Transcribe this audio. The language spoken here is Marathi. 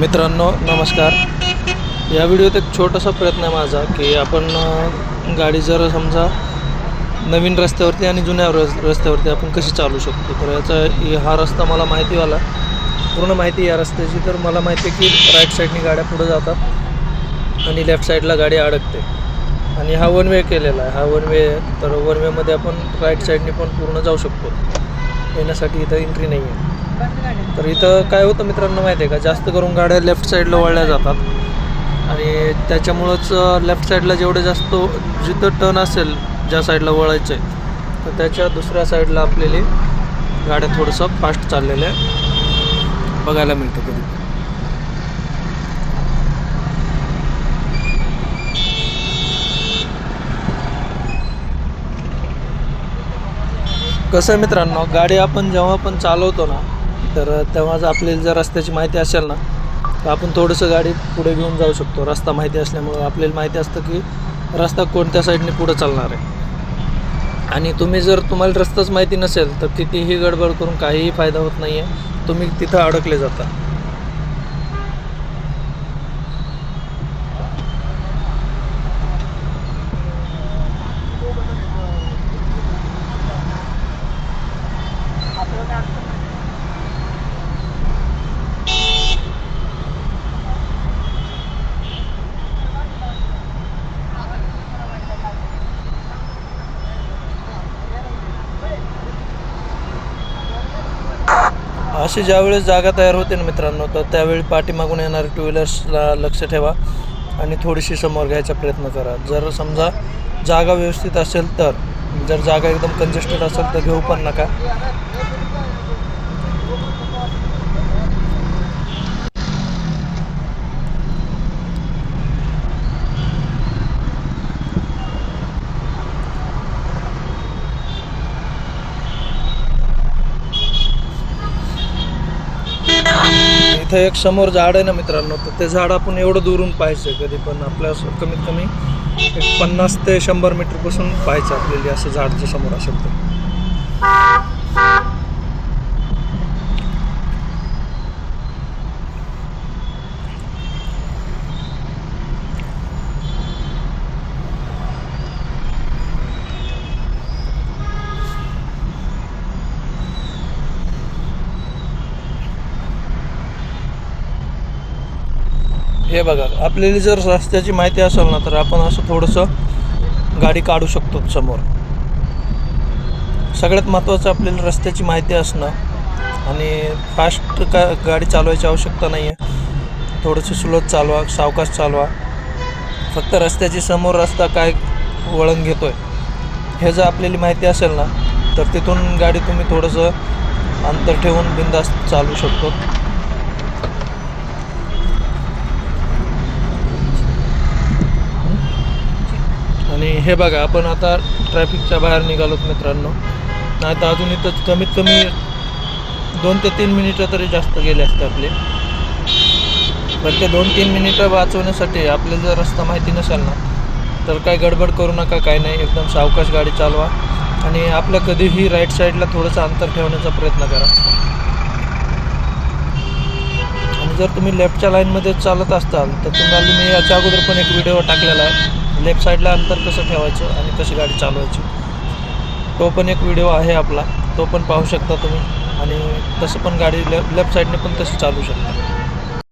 मित्रांनो नमस्कार. या व्हिडिओत एक छोटासा प्रयत्न आहे माझा की आपण गाडी जर समजा नवीन रस्त्यावरती आणि जुन्या रस रस्त्यावरती आपण कशी चालू शकतो? तर याचा हा रस्ता मला माहिती आला. पूर्ण माहिती या रस्त्याची. तर मला माहिती आहे की राईट साईडनी गाड्या पुढे जातात आणि लेफ्ट साईडला गाडी अडकते. आणि हा वन वे केलेला आहे. हा वन वे तर वन वेमध्ये आपण राईट साईडनी पण पूर्ण जाऊ शकतो. येण्यासाठी इथं एंट्री नाही आहे तर इथं काय होतं मित्रांनो माहिती आहे का? जास्त करून गाड्या लेफ्ट साईडला वळल्या जातात. आणि त्याच्यामुळंच लेफ्ट साईडला जेवढे जास्त जिथं टर्न असेल ज्या साईडला वळायचं आहे तर त्याच्या दुसऱ्या साईडला आपल्याला गाड्या थोडंसं फास्ट चाललेल्या बघायला मिळतं कधी. कसं आहे मित्रांनो गाडी आपण जेव्हा पण चालवतो ना तर तेव्हा जर आपल्याला जर रस्त्याची माहिती असेल ना तर आपण थोडंसं गाडी पुढे घेऊन जाऊ शकतो. रस्ता माहिती असल्यामुळं आपल्याला माहिती असतं की रस्ता कोणत्या साईडने पुढं चालणार आहे. आणि तुम्ही जर तुम्हाला रस्ताच माहिती नसेल तर कितीही गडबड करून काहीही फायदा होत नाही आहे तुम्ही तिथं अडकले जाता. अशी ज्यावेळेस जागा तयार होते ना मित्रांनो तर त्यावेळी पाठीमागून येणारे टू व्हीलर्सला लक्ष ठेवा आणि थोडीशी समोर घ्यायचा प्रयत्न करा. जर समजा जागा व्यवस्थित असेल तर जर जागा एकदम कंजेस्टेड असेल तर घेऊ पण नका. इथं एक समोर झाड आहे ना मित्रांनो तर ते झाड आपण एवढं दुरून पाहायचं कधी पण. आपल्या असं कमीत कमी एक पन्नास ते शंभर मीटरपासून पाहायचं आपल्याला असं झाडच्या समोर असेल तर. हे बघा आपल्याला जर रस्त्याची माहिती असेल ना तर आपण असं थोडंसं गाडी काढू शकतो समोर. सगळ्यात महत्त्वाचं आपल्याला रस्त्याची माहिती असणं आणि फास्ट का गाडी चालवायची आवश्यकता नाही आहे थोडंसं सुलत चालवा सावकाश चालवा. फक्त रस्त्याची समोर रस्ता काय वळण घेतो आहे हे जर आपल्याला माहिती असेल ना तर तिथून गाडी तुम्ही थोडंसं अंतर ठेवून बिंदास्त चालवू शकतो आणि हे बघा आपण आता ट्रॅफिकच्या बाहेर निघालोत मित्रांनो. नाही तर अजून इथं कमीत कमी दोन ते तीन मिनिटं तरी जास्त गेले असते आपले. पण ते दोन तीन मिनिटं वाचवण्यासाठी आपल्याला जर रस्ता माहिती नसेल ना तर काय गडबड करू नका काय नाही. एकदम सावकाश गाडी चालवा. आणि आपलं कधीही राईट साईडला थोडंसं अंतर ठेवण्याचा प्रयत्न करा. आणि जर तुम्ही लेफ्टच्या लाईनमध्ये चालत असाल तर तुम्हाला मी याच्या अगोदर पण एक व्हिडिओ टाकलेला आहे. लेफ्ट साईडला अंतर कसं ठेवायचं आणि कशी गाडी चालवायची? तो पण एक व्हिडिओ आहे आपला. तो पण पाहू शकता तुम्ही. आणि तसं पण गाडी ले लेफ्ट साईडने पण तशी चालू शकता.